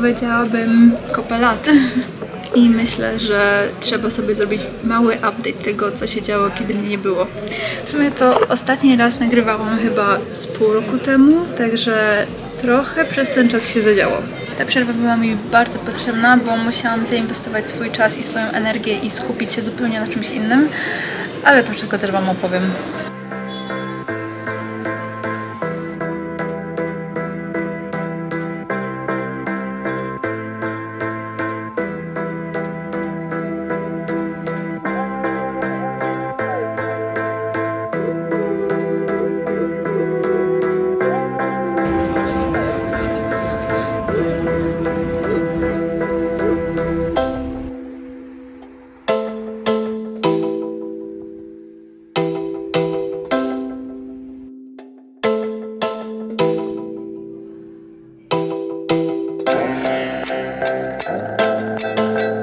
powiedziałabym kopę lat. I myślę, że trzeba sobie zrobić mały update tego, co się działo, kiedy mnie nie było. W sumie to ostatni raz nagrywałam chyba z pół roku temu, także trochę przez ten czas się zadziało. Ta przerwa była mi bardzo potrzebna, bo musiałam zainwestować swój czas i swoją energię i skupić się zupełnie na czymś innym, ale to wszystko też Wam opowiem. Od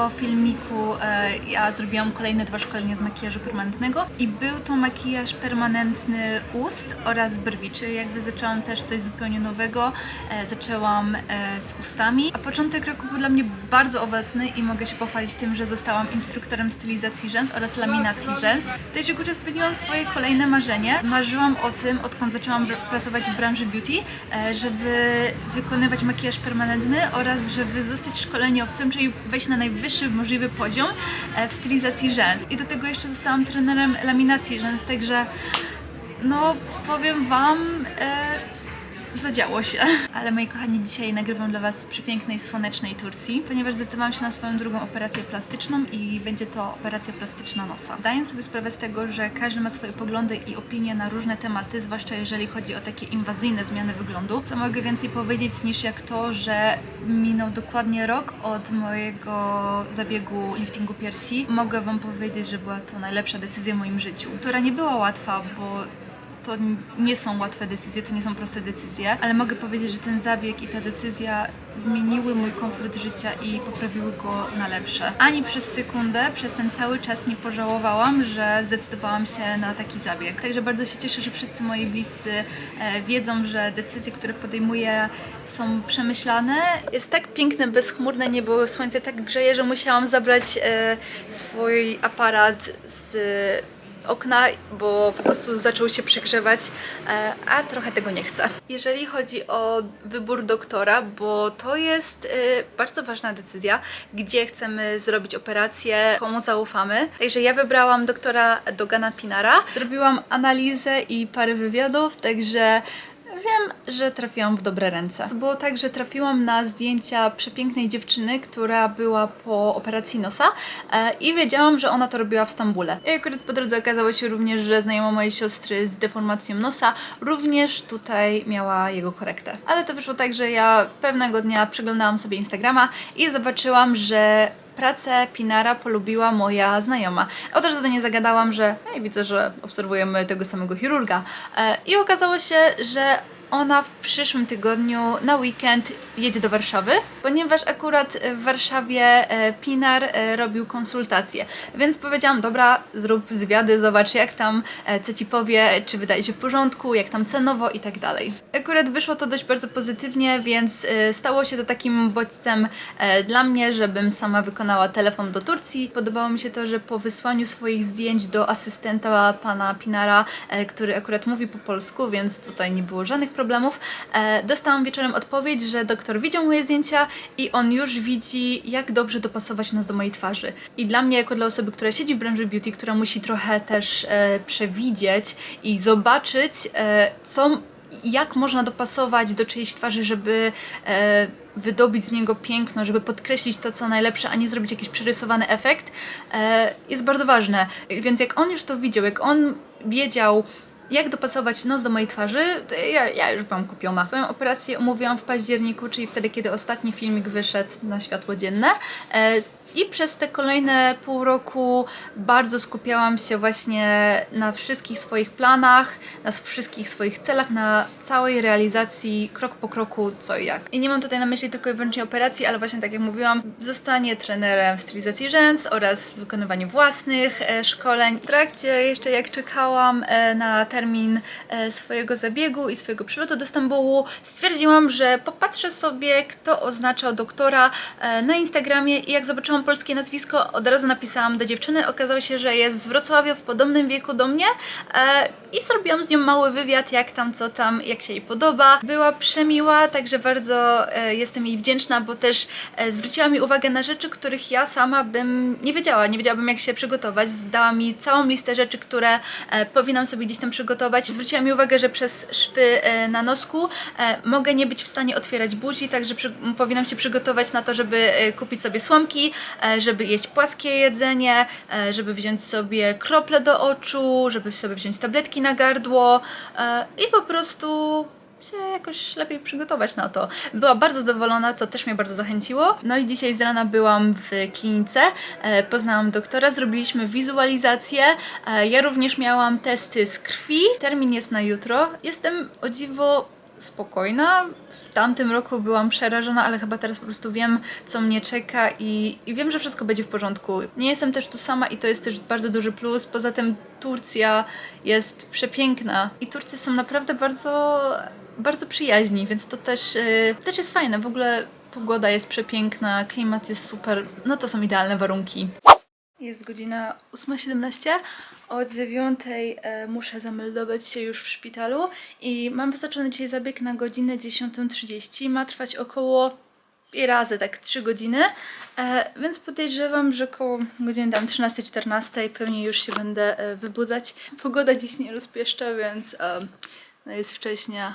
ostatniego filmiku e, ja zrobiłam kolejne dwa szkolenia z makijażu permanentnego i był to makijaż permanentny ust oraz brwi, czyli jakby zaczęłam też coś zupełnie nowego. E, zaczęłam e, z ustami, a początek roku był dla mnie bardzo owocny i mogę się pochwalić tym, że zostałam instruktorem stylizacji rzęs oraz laminacji rzęs. W tej kurczę spełniłam swoje kolejne marzenie. Marzyłam o tym, odkąd zaczęłam pracować w branży beauty, żeby wykonywać makijaż permanentny oraz żeby zostać szkoleniowcem, czyli wejść na najwyższy możliwy poziom e, w stylizacji rzęs. I do tego jeszcze zostałam trenerem laminacji rzęs, także no powiem Wam, e, zadziało się. Ale moi kochani, dzisiaj nagrywam dla Was z przepięknej, słonecznej Turcji, ponieważ zdecydowałam się na swoją drugą operację plastyczną i będzie to operacja plastyczna nosa. Zdając sobie sprawę z tego, że każdy ma swoje poglądy i opinie na różne tematy, zwłaszcza jeżeli chodzi o takie inwazyjne zmiany wyglądu, co mogę więcej powiedzieć niż jak to, że minął dokładnie rok od mojego zabiegu liftingu piersi. Mogę Wam powiedzieć, że była to najlepsza decyzja w moim życiu, która nie była łatwa, bo to nie są łatwe decyzje, to nie są proste decyzje, ale mogę powiedzieć, że ten zabieg i ta decyzja zmieniły mój komfort życia i poprawiły go na lepsze. Ani przez sekundę, przez ten cały czas nie pożałowałam, że zdecydowałam się na taki zabieg. Także bardzo się cieszę, że wszyscy moi bliscy e, wiedzą, że decyzje, które podejmuję są przemyślane. Jest tak piękne, bezchmurne niebo, słońce tak grzeje, że musiałam zabrać e, swój aparat z okna, bo po prostu zaczął się przegrzewać, e, a trochę tego nie chcę. Jeżeli chodzi o wybór doktora, bo to jest e, bardzo ważna decyzja, gdzie chcemy zrobić operację, komu zaufamy. Także ja wybrałam doktora Dogana Pinara. Zrobiłam analizę i parę wywiadów, także Wiem, że trafiłam w dobre ręce. To było tak, że trafiłam na zdjęcia przepięknej dziewczyny, która była po operacji nosa e, i wiedziałam, że ona to robiła w Stambule. I akurat po drodze okazało się również, że znajoma mojej siostry z deformacją nosa również tutaj miała jego korektę. Ale to wyszło tak, że ja pewnego dnia przeglądałam sobie Instagrama i zobaczyłam, że pracę Pinara polubiła moja znajoma. Od razu do niej zagadałam, że no widzę, że obserwujemy tego samego chirurga. E, I okazało się, że ona w przyszłym tygodniu na weekend jedzie do Warszawy, ponieważ akurat w Warszawie e, Pinar e, robił konsultacje. Więc powiedziałam, dobra, zrób zwiady, zobacz jak tam, e, co ci powie, czy wydaje się w porządku, jak tam cenowo i tak dalej. Akurat wyszło to dość bardzo pozytywnie, więc stało się to takim bodźcem dla mnie, żebym sama wykonała telefon do Turcji. Podobało mi się to, że po wysłaniu swoich zdjęć do asystenta pana Pinara, który akurat mówi po polsku, więc tutaj nie było żadnych problemów, e, dostałam wieczorem odpowiedź, że doktor widział moje zdjęcia i on już widzi, jak dobrze dopasować nos do mojej twarzy. I dla mnie, jako dla osoby, która siedzi w branży beauty, która musi trochę też e, przewidzieć i zobaczyć, e, co jak można dopasować do czyjejś twarzy, żeby e, wydobyć z niego piękno, żeby podkreślić to, co najlepsze, a nie zrobić jakiś przerysowany efekt, jest bardzo ważne. Więc jak on już to widział, jak on wiedział, jak dopasować nos do mojej twarzy, ja, ja już byłam kupiona. Swoją operację umówiłam w październiku, czyli wtedy, kiedy ostatni filmik wyszedł na światło dzienne. E, I przez te kolejne pół roku bardzo skupiałam się właśnie na wszystkich swoich planach, na wszystkich swoich celach, na całej realizacji krok po kroku co i jak. I nie mam tutaj na myśli tylko i wyłącznie operacji, ale właśnie tak jak mówiłam, zostanie trenerem stylizacji rzęs oraz wykonywanie własnych e, szkoleń. W trakcie jeszcze jak czekałam e, na termin e, swojego zabiegu i swojego przylotu do Stambułu, stwierdziłam, że popatrzę sobie, kto oznaczał doktora na Instagramie i jak zobaczyłam polskie nazwisko, od razu napisałam do dziewczyny. Okazało się, że jest z Wrocławia w podobnym wieku do mnie e, i zrobiłam z nią mały wywiad, jak tam, co tam, jak się jej podoba. Była przemiła, także bardzo e, jestem jej wdzięczna, bo też e, zwróciła mi uwagę na rzeczy, których ja sama bym nie wiedziała. Nie wiedziałabym, jak się przygotować. Dała mi całą listę rzeczy, które e, powinnam sobie gdzieś tam przygotować. Zwróciła mi uwagę, że przez szwy e, na nosku e, mogę nie być w stanie otwierać buzi, także przy, powinnam się przygotować na to, żeby e, kupić sobie słomki, żeby jeść płaskie jedzenie, e, żeby wziąć sobie krople do oczu, żeby sobie wziąć tabletki na gardło e, i po prostu się jakoś lepiej przygotować na to. Była bardzo zadowolona, to też mnie bardzo zachęciło. No i dzisiaj z rana byłam w klinice, e, poznałam doktora, zrobiliśmy wizualizację. E, ja również miałam testy z krwi. Termin jest na jutro. Jestem o dziwo spokojna. W tamtym roku byłam przerażona, ale chyba teraz po prostu wiem, co mnie czeka i, i wiem, że wszystko będzie w porządku. Nie jestem też tu sama i to jest też bardzo duży plus. Poza tym Turcja jest przepiękna i Turcy są naprawdę bardzo, bardzo przyjaźni, więc to też, yy, też jest fajne. W ogóle pogoda jest przepiękna, klimat jest super. No to są idealne warunki. Jest godzina 8.17. Od 9 e, muszę zameldować się już w szpitalu i mam wyznaczony dzisiaj zabieg na godzinę 10.30. Ma trwać około i razy tak 3 godziny, e, więc podejrzewam, że koło godziny tam 13-14 pewnie już się będę e, wybudzać. Pogoda dziś nie rozpieszcza, więc no jest wcześnie,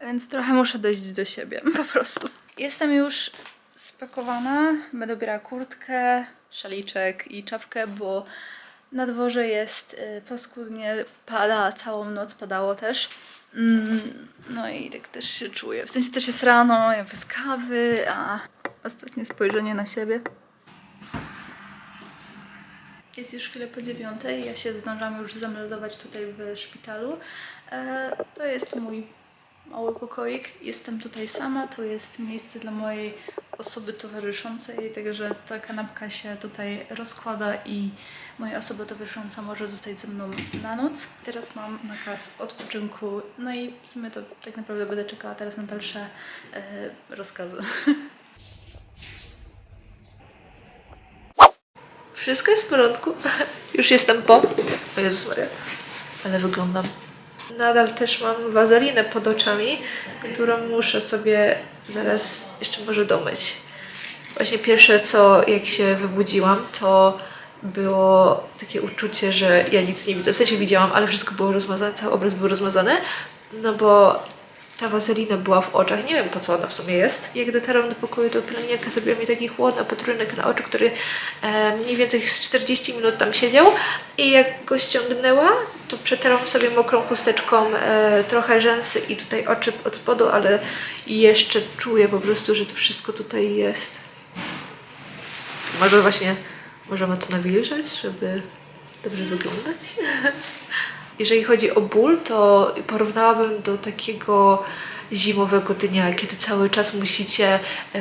więc trochę muszę dojść do siebie, po prostu. Jestem już spakowana, będę ubierała kurtkę, szaliczek i czapkę, bo na dworze jest y, paskudnie, pada całą noc, padało też. Mm, no i tak też się czuję. W sensie też jest rano, ja bez kawy, a ostatnie spojrzenie na siebie. Jest już chwilę po dziewiątej, ja się zdążam już zameldować tutaj w szpitalu. E, to jest mój mały pokoik. Jestem tutaj sama, to jest miejsce dla mojej osoby towarzyszącej, także ta kanapka się tutaj rozkłada i moja osoba towarzysząca może zostać ze mną na noc. Teraz mam nakaz odpoczynku, no i w sumie to tak naprawdę będę czekała teraz na dalsze e, rozkazy. Wszystko jest w porządku. Już jestem po. O Jezus Maria. Ale wyglądam. Nadal też mam wazelinę pod oczami, którą muszę sobie zaraz jeszcze może domyć. Właśnie pierwsze co jak się wybudziłam, to było takie uczucie, że ja nic nie widzę. W sensie widziałam, ale wszystko było rozmazane, cały obraz był rozmazany, no bo ta wazelina była w oczach. Nie wiem po co ona w sumie jest. Jak dotarłam do pokoju, to pielęgniarka zrobiła mi taki chłodny potrójnek na oczy, który e, mniej więcej z 40 minut tam siedział. I jak go ściągnęła, to przetarłam sobie mokrą chusteczką e, trochę rzęsy i tutaj oczy od spodu, ale jeszcze czuję po prostu, że to wszystko tutaj jest. Może właśnie możemy to nawilżać, żeby dobrze wyglądać. Jeżeli chodzi o ból, to porównałabym do takiego zimowego dnia, kiedy cały czas musicie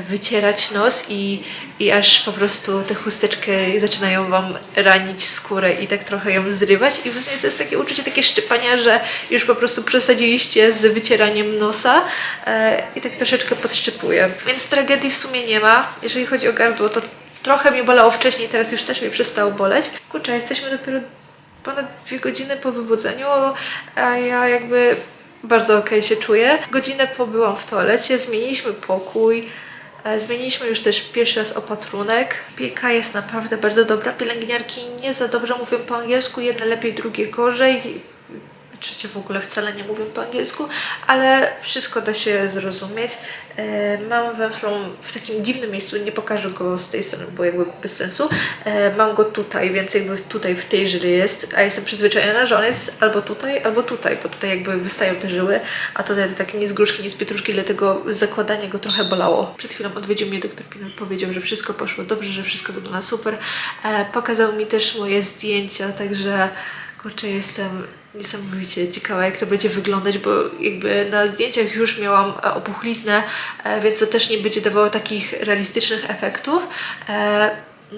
wycierać nos i, i aż po prostu te chusteczki zaczynają Wam ranić skórę i tak trochę ją zrywać i właśnie to jest takie uczucie, takie szczypania, że już po prostu przesadziliście z wycieraniem nosa e, i tak troszeczkę podszczypuje. Więc tragedii w sumie nie ma. Jeżeli chodzi o gardło, to trochę mnie bolało wcześniej, teraz już też mnie przestało boleć. Kurczę, jesteśmy dopiero ponad dwie godziny po wybudzeniu, a ja jakby bardzo okej się czuję. Godzinę pobyłam w toalecie, zmieniliśmy pokój, e, zmieniliśmy już też pierwszy raz opatrunek. Pieka jest naprawdę bardzo dobra. Pielęgniarki nie za dobrze mówią po angielsku, jedne lepiej, drugie gorzej. Trzecie w ogóle wcale nie mówią po angielsku, ale wszystko da się zrozumieć. E, mam węflon w takim dziwnym miejscu, nie pokażę go z tej strony, bo jakby bez sensu. E, mam go tutaj, więc jakby tutaj w tej żyli jest, a jestem przyzwyczajona, że on jest albo tutaj, albo tutaj, bo tutaj jakby wystają te żyły, a tutaj to takie nie z gruszki, nie z pietruszki, dlatego zakładanie go trochę bolało. Przed chwilą odwiedził mnie doktor Piner, powiedział, że wszystko poszło dobrze, że wszystko wygląda super. E, pokazał mi też moje zdjęcia, także kurczę, jestem niesamowicie ciekawa, jak to będzie wyglądać, bo jakby na zdjęciach już miałam e, opuchliznę, e, więc to też nie będzie dawało takich realistycznych efektów.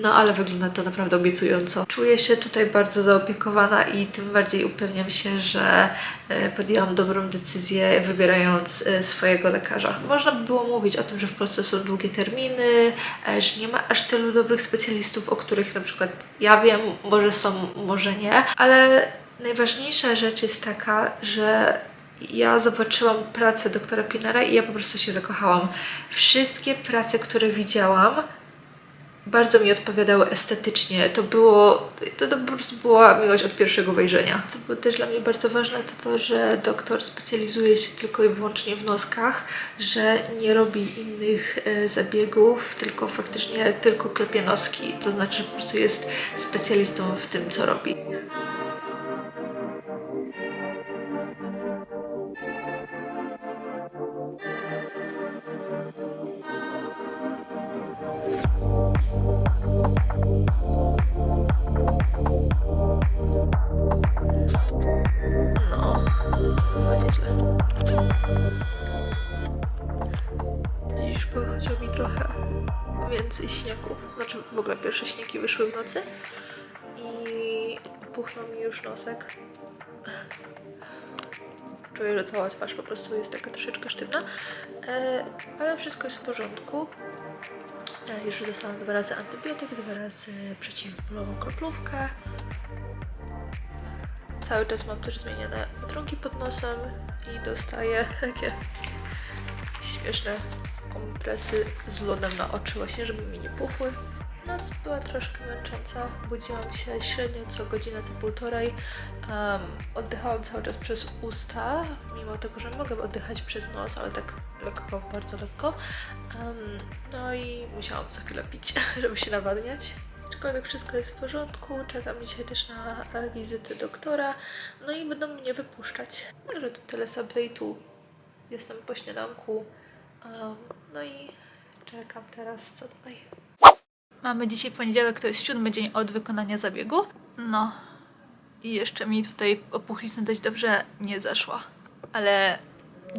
No ale wygląda to naprawdę obiecująco. Czuję się tutaj bardzo zaopiekowana i tym bardziej upewniam się, że e, podjęłam dobrą decyzję wybierając e, swojego lekarza. Można by było mówić o tym, że w Polsce są długie terminy, e, że nie ma aż tylu dobrych specjalistów, o których na przykład ja wiem, może są, może nie, ale najważniejsza rzecz jest taka, że ja zobaczyłam pracę doktora Pinera i ja po prostu się zakochałam. Wszystkie prace, które widziałam, bardzo mi odpowiadały estetycznie. To było, to, to po prostu była miłość od pierwszego wejrzenia. Co było też dla mnie bardzo ważne, to to, że doktor specjalizuje się tylko i wyłącznie w noskach, że nie robi innych e, zabiegów, tylko faktycznie tylko klepie noski. To znaczy, że po prostu jest specjalistą w tym, co robi. Więcej śniegów. Znaczy w ogóle pierwsze śniegi wyszły w nocy i puchnął mi już nosek. Czuję, że cała twarz po prostu jest taka troszeczkę sztywna, e, ale wszystko jest w porządku. E, już dostałam dwa razy antybiotyk, dwa razy przeciwbólową kroplówkę. Cały czas mam też zmienione drągi pod nosem i dostaję takie śmieszne kompresy z lodem na oczy właśnie, żeby mi nie puchły. Noc była troszkę męcząca. Budziłam się średnio co godzinę, co półtorej. Um, oddychałam cały czas przez usta, mimo tego, że mogę oddychać przez nos, ale tak lekko, bardzo lekko. Um, no i musiałam co chwilę pić, żeby się nawadniać. Aczkolwiek wszystko jest w porządku, czekam dzisiaj też na e, wizyty doktora, no i będą mnie wypuszczać. Także to tyle z update'u. Jestem po śniadanku, no i czekam teraz, co dalej. Mamy dzisiaj poniedziałek, to jest siódmy dzień od wykonania zabiegu. No i jeszcze mi tutaj opuchlizna dość dobrze nie zeszła. Ale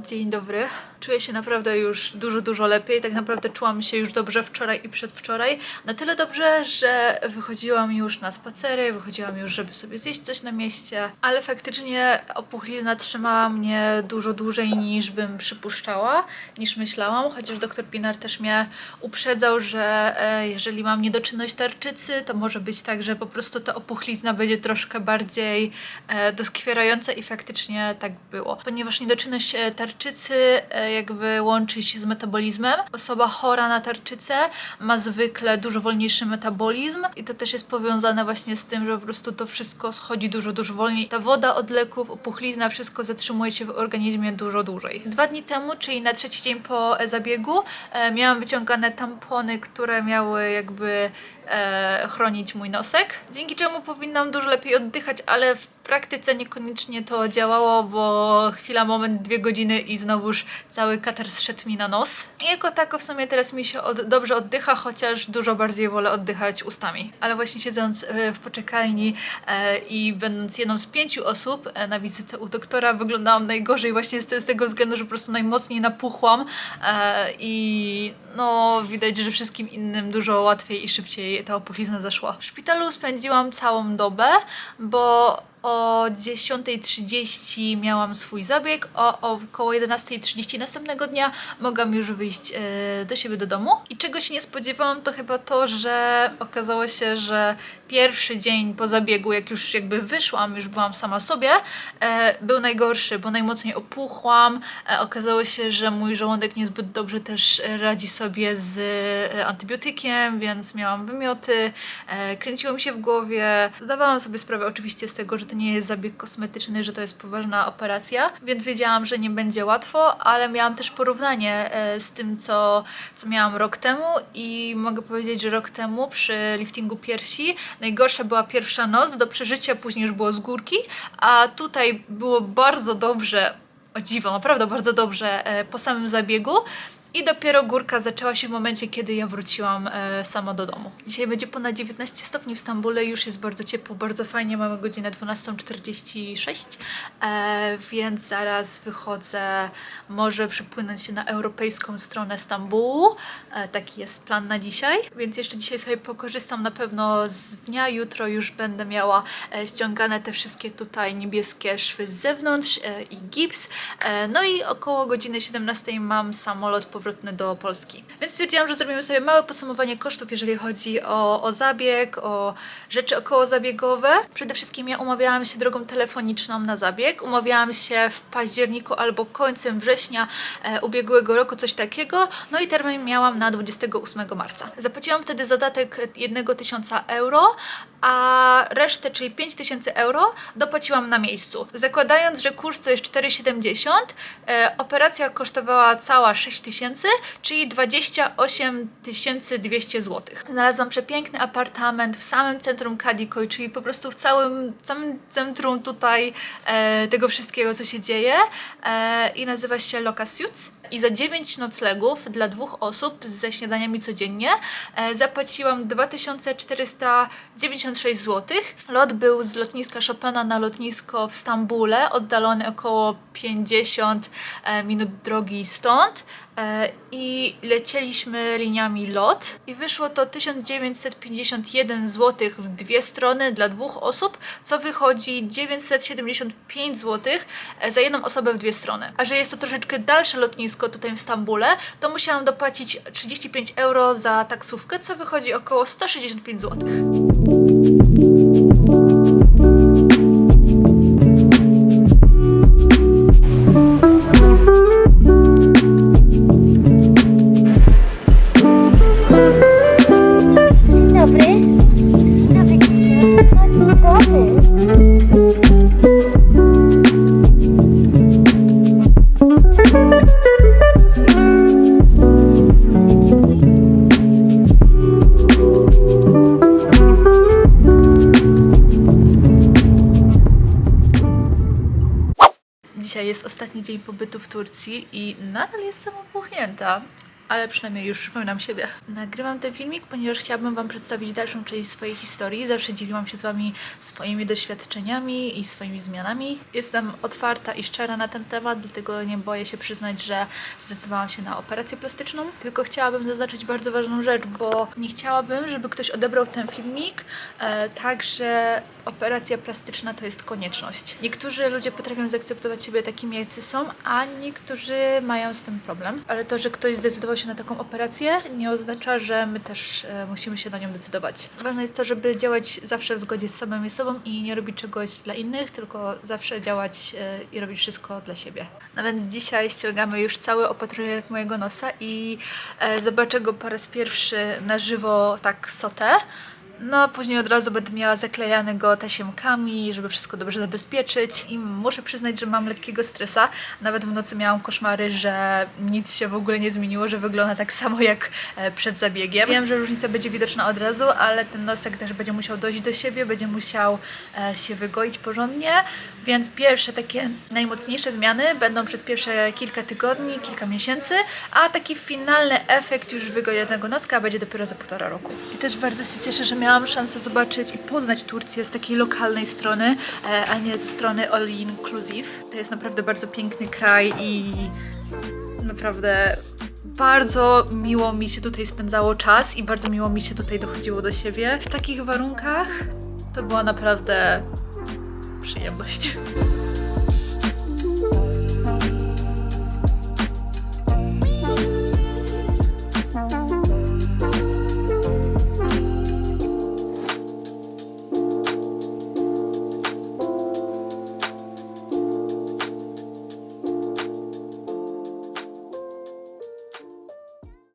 dzień dobry. Czuję się naprawdę już dużo, dużo lepiej. Tak naprawdę czułam się już dobrze wczoraj i przedwczoraj. Na tyle dobrze, że wychodziłam już na spacery, wychodziłam już, żeby sobie zjeść coś na mieście, ale faktycznie opuchlizna trzymała mnie dużo dłużej niż bym przypuszczała, niż myślałam, chociaż doktor Pinar też mnie uprzedzał, że e, jeżeli mam niedoczynność tarczycy, to może być tak, że po prostu ta opuchlizna będzie troszkę bardziej e, doskwierająca i faktycznie tak było. Ponieważ niedoczynność e, tarczycy e, jakby łączy się z metabolizmem. Osoba chora na tarczycę ma zwykle dużo wolniejszy metabolizm i to też jest powiązane właśnie z tym, że po prostu to wszystko schodzi dużo, dużo wolniej. Ta woda od leków, opuchlizna, wszystko zatrzymuje się w organizmie dużo dłużej. Dwa dni temu, czyli na trzeci dzień po e, zabiegu, e, miałam wyciągane tampony, które miały jakby e, chronić mój nosek, dzięki czemu powinnam dużo lepiej oddychać, ale w praktyce niekoniecznie to działało, bo chwila, moment, dwie godziny i znowuż cały katar zszedł mi na nos. I jako tako w sumie teraz mi się od, dobrze oddycha, chociaż dużo bardziej wolę oddychać ustami. Ale właśnie siedząc e, w poczekalni e, i będąc jedną z pięciu osób e, na wizytę u doktora, wyglądałam najgorzej właśnie z, z tego względu, że po prostu najmocniej napuchłam e, i no widać, że wszystkim innym dużo łatwiej i szybciej ta opuchlizna zeszła. W szpitalu spędziłam całą dobę, bo o 10.30 miałam swój zabieg, o, około 11.30 następnego dnia mogłam już wyjść e, do siebie do domu. I czego się nie spodziewałam, to chyba to, że okazało się, że pierwszy dzień po zabiegu, jak już jakby wyszłam, już byłam sama sobie, e, był najgorszy, bo najmocniej opuchłam. E, okazało się, że mój żołądek niezbyt dobrze też radzi sobie z e, antybiotykiem, więc miałam wymioty, kręciło mi się w głowie. Zdawałam sobie sprawę oczywiście z tego, że to nie jest zabieg kosmetyczny, że to jest poważna operacja, więc wiedziałam, że nie będzie łatwo, ale miałam też porównanie z tym, co, co miałam rok temu i mogę powiedzieć, że rok temu przy liftingu piersi najgorsza była pierwsza noc do przeżycia, później już było z górki, a tutaj było bardzo dobrze, o dziwo, naprawdę bardzo dobrze e, po samym zabiegu. I dopiero górka zaczęła się w momencie, kiedy ja wróciłam e, sama do domu. Dzisiaj będzie ponad 19 stopni w Stambule, już jest bardzo ciepło, bardzo fajnie. Mamy godzinę 12.46, e, więc zaraz wychodzę, może przypłynąć się na europejską stronę Stambułu. E, taki jest plan na dzisiaj, więc jeszcze dzisiaj sobie pokorzystam na pewno z dnia. Jutro już będę miała e, ściągane te wszystkie tutaj niebieskie szwy z zewnątrz e, i gips. E, no i około godziny 17 mam samolot powrotny do Polski. Więc stwierdziłam, że zrobimy sobie małe podsumowanie kosztów, jeżeli chodzi o, o zabieg, o rzeczy okołozabiegowe. Przede wszystkim ja umawiałam się drogą telefoniczną na zabieg. Umawiałam się w październiku albo końcem września e, ubiegłego roku, coś takiego. No i termin miałam na 28 marca. Zapłaciłam wtedy zadatek 1000 euro, a resztę, czyli 5000 euro, dopłaciłam na miejscu. Zakładając, że kurs to jest 4,70, e, operacja kosztowała cała 6000, czyli 28 200 zł. Znalazłam przepiękny apartament w samym centrum Kadikoy, czyli po prostu w całym, całym centrum tutaj e, tego wszystkiego, co się dzieje e, i nazywa się Loca Suits. I za 9 noclegów dla dwóch osób ze śniadaniami codziennie e, zapłaciłam 2496 zł. Lot był z lotniska Chopina na lotnisko w Stambule, oddalony około 50 e, minut drogi stąd. E, I lecieliśmy liniami LOT i wyszło to 1951 zł w dwie strony dla dwóch osób, co wychodzi 975 zł za jedną osobę w dwie strony. A że jest to troszeczkę dalsze lotnisko tutaj w Stambule, to musiałam dopłacić 35 euro za taksówkę, co wychodzi około 165 zł. Dzień pobytu w Turcji i nadal jestem opuchnięta. Ale przynajmniej już przypominam siebie. Nagrywam ten filmik, ponieważ chciałabym Wam przedstawić dalszą część swojej historii. Zawsze dzieliłam się z Wami swoimi doświadczeniami i swoimi zmianami. Jestem otwarta i szczera na ten temat, dlatego nie boję się przyznać, że zdecydowałam się na operację plastyczną. Tylko chciałabym zaznaczyć bardzo ważną rzecz, bo nie chciałabym, żeby ktoś odebrał ten filmik e, tak, że operacja plastyczna to jest konieczność. Niektórzy ludzie potrafią zaakceptować siebie takimi, jacy są, a niektórzy mają z tym problem. Ale to, że ktoś zdecydował się na taką operację, nie oznacza, że my też e, musimy się na nią decydować. Ważne jest to, żeby działać zawsze w zgodzie z samymi sobą i nie robić czegoś dla innych, tylko zawsze działać e, i robić wszystko dla siebie. No więc dzisiaj ściągamy już cały opatrunek mojego nosa i e, zobaczę go po raz pierwszy na żywo tak sotę. No, a później od razu będę miała zaklejany go tasiemkami, żeby wszystko dobrze zabezpieczyć. I muszę przyznać, że mam lekkiego stresa. Nawet w nocy miałam koszmary, że nic się w ogóle nie zmieniło, że wygląda tak samo jak e, przed zabiegiem. Wiem, że różnica będzie widoczna od razu, ale ten nosek też będzie musiał dojść do siebie, będzie musiał e, się wygoić porządnie. Więc pierwsze takie najmocniejsze zmiany będą przez pierwsze kilka tygodni, kilka miesięcy, a taki finalny efekt już wygojonego noska będzie dopiero za półtora roku. I też bardzo się cieszę, że miałam szansę zobaczyć i poznać Turcję z takiej lokalnej strony, e, a nie ze strony all inclusive. To jest naprawdę bardzo piękny kraj i naprawdę bardzo miło mi się tutaj spędzało czas i bardzo miło mi się tutaj dochodziło do siebie. W takich warunkach to była naprawdę przyjemność.